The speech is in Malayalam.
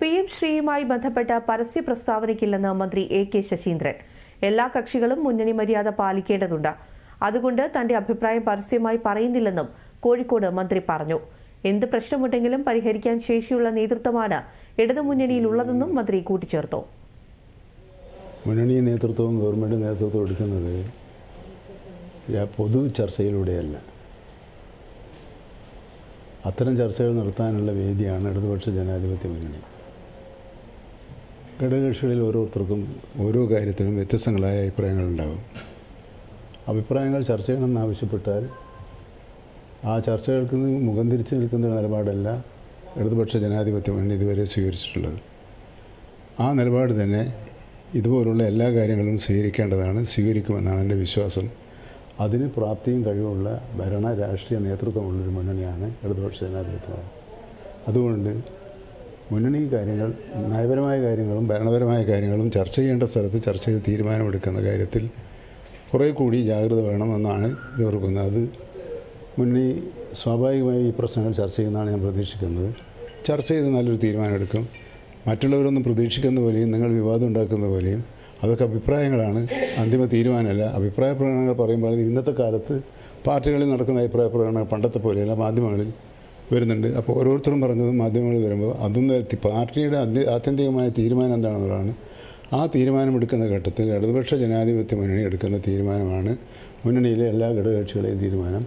പി എം ശ്രീയുമായി ബന്ധപ്പെട്ട പരസ്യ പ്രസ്താവനയ്ക്കില്ലെന്ന് മന്ത്രി എ കെ ശശീന്ദ്രൻ. എല്ലാ കക്ഷികളും മുന്നണി മര്യാദ പാലിക്കേണ്ടതുണ്ട്. അതുകൊണ്ട് തന്റെ അഭിപ്രായം പരസ്യമായി പറയുന്നില്ലെന്നും കോഴിക്കോട് മന്ത്രി പറഞ്ഞു. എന്ത് പ്രശ്നമുണ്ടെങ്കിലും പരിഹരിക്കാൻ ശേഷിയുള്ള നേതൃത്വമാണ് ഇടതുമുന്നണിയിലുള്ളതെന്നും മന്ത്രി കൂട്ടിച്ചേർത്തു. മുന്നണി നേതൃത്വവും ഗവൺമെന്റ് നേതൃത്വവും എടുക്കുന്നത് പൊതു ചർച്ചയിലൂടെയല്ല. അത്തരം ചർച്ചകൾ നടത്താനുള്ള വേദിയാണ് ഇടതുപക്ഷ ജനാധിപത്യ മുന്നണി. ഘടകകക്ഷികളിൽ ഓരോരുത്തർക്കും ഓരോ കാര്യത്തിനും വ്യത്യസ്തങ്ങളായ അഭിപ്രായങ്ങളുണ്ടാകും. അഭിപ്രായങ്ങൾ ചർച്ച ചെയ്യണമെന്ന് ആവശ്യപ്പെട്ടാൽ ആ ചർച്ചകൾക്ക് മുഖം തിരിച്ചു നിൽക്കുന്ന നിലപാടല്ല ഇടതുപക്ഷ ജനാധിപത്യ മുന്നണി ഇതുവരെ സ്വീകരിച്ചിട്ടുള്ളത്. ആ നിലപാട് തന്നെ ഇതുപോലുള്ള എല്ലാ കാര്യങ്ങളും സ്വീകരിക്കേണ്ടതാണ് സ്വീകരിക്കുമെന്നാണ് എന്റെ വിശ്വാസം. അതിന് പ്രാപ്തിയും കഴിവുള്ള ഭരണ രാഷ്ട്രീയ നേതൃത്വമുള്ളൊരു മുന്നണിയാണ് ഇടതുപക്ഷ ജനാധിപത്യം. അതുകൊണ്ട് മുന്നണി കാര്യങ്ങൾ നയപരമായ കാര്യങ്ങളും ഭരണപരമായ കാര്യങ്ങളും ചർച്ച ചെയ്യേണ്ട സ്ഥലത്ത് ചർച്ച ചെയ്ത് തീരുമാനമെടുക്കുന്ന കാര്യത്തിൽ കുറേ കൂടി ജാഗ്രത വേണമെന്നാണ് ഇത് ഓർക്കുന്നത്. അത് മുന്നണി സ്വാഭാവികമായി ഈ പ്രശ്നങ്ങൾ ചർച്ച ചെയ്യുന്നതാണ് ഞാൻ പ്രതീക്ഷിക്കുന്നത്. ചർച്ച ചെയ്ത് നല്ലൊരു തീരുമാനമെടുക്കും. മറ്റുള്ളവരൊന്നും പ്രതീക്ഷിക്കുന്ന പോലെയും നിങ്ങൾ വിവാദം ഉണ്ടാക്കുന്ന പോലെയും അതൊക്കെ അഭിപ്രായങ്ങളാണ്. അന്തിമ തീരുമാനമല്ല. അഭിപ്രായ പ്രകടനങ്ങൾ പറയുമ്പോൾ ഇന്നത്തെ കാലത്ത് പാർട്ടികളിൽ നടക്കുന്ന അഭിപ്രായ പ്രകടനങ്ങൾ പണ്ടത്തെ പോലെയല്ല മാധ്യമങ്ങളിൽ വരുന്നുണ്ട്. അപ്പോൾ ഓരോരുത്തരും പറഞ്ഞതും മാധ്യമങ്ങൾ വരുമ്പോൾ അതൊന്നും പാർട്ടിയുടെ ആത്യന്തികമായ തീരുമാനം എന്താണെന്നുള്ളതാണ്. ആ തീരുമാനം എടുക്കുന്ന ഘട്ടത്തിൽ ഇടതുപക്ഷ ജനാധിപത്യ മുന്നണി എടുക്കുന്ന തീരുമാനമാണ് മുന്നണിയിലെ എല്ലാ ഘടകകക്ഷികളെയും തീരുമാനം.